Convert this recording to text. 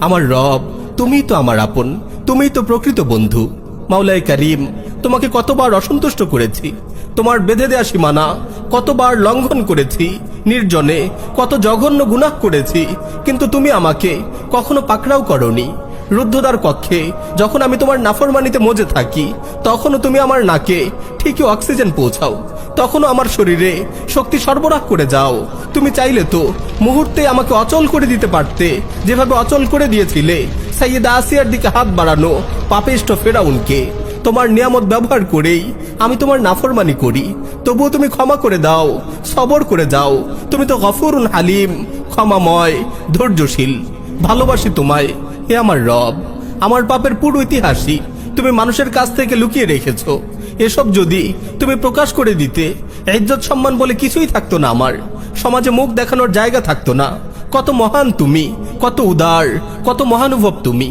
আমার রব, তুমিই তো আমার আপন, তুমিই তো প্রকৃত বন্ধু। মাওলাই করিম, তোমাকে কতবার অসন্তুষ্ট করেছি। তোমার বেঁধে দেয়া সীমানা কতবার লঙ্ঘন করেছি। নির্জনে কত জঘন্য গুনাহ করেছি, কিন্তু তুমি আমাকে কখনো পাকড়াও করনি। রুদ্ধদার কক্ষে যখন আমি তোমার নাফরমানিতে মজে থাকি, তখনও তুমি আমার নাকে ঠিকই অক্সিজেন পৌঁছাও। তখনও আমার শরীরে শক্তি সরবরাহ করে যাও। তুমি চাইলে তো মুহূর্তে আমাকে অচল করে দিতে পারতে। যেভাবে অচল করে দিয়েছিলে, সাইয়েদা আসিয়ার দিকে হাত বাড়ানো পাপিষ্ট ফেরাউনকে। তোমার নিয়ামত ব্যবহার করেই আমি তোমার নাফরমানি করি। তবুও তুমি ক্ষমা করে দাও, সবর করে যাও। তুমি তো গফুরুন হালিম, ক্ষমাময়, ধৈর্যশীল। ভালোবাসি তোমায়, হে আমার রব। আমার পাপের পুরো ইতিহাসই তুমি মানুষের কাছ থেকে লুকিয়ে রেখেছ। এসব যদি তুমি প্রকাশ করে দিতে, ইজ্জত সম্মান বলে কিছুই থাকতো না আমার। সমাজে মুখ দেখানোর জায়গা থাকতো না। কত মহান তুমি কত উদার কত মহানুভব তুমি।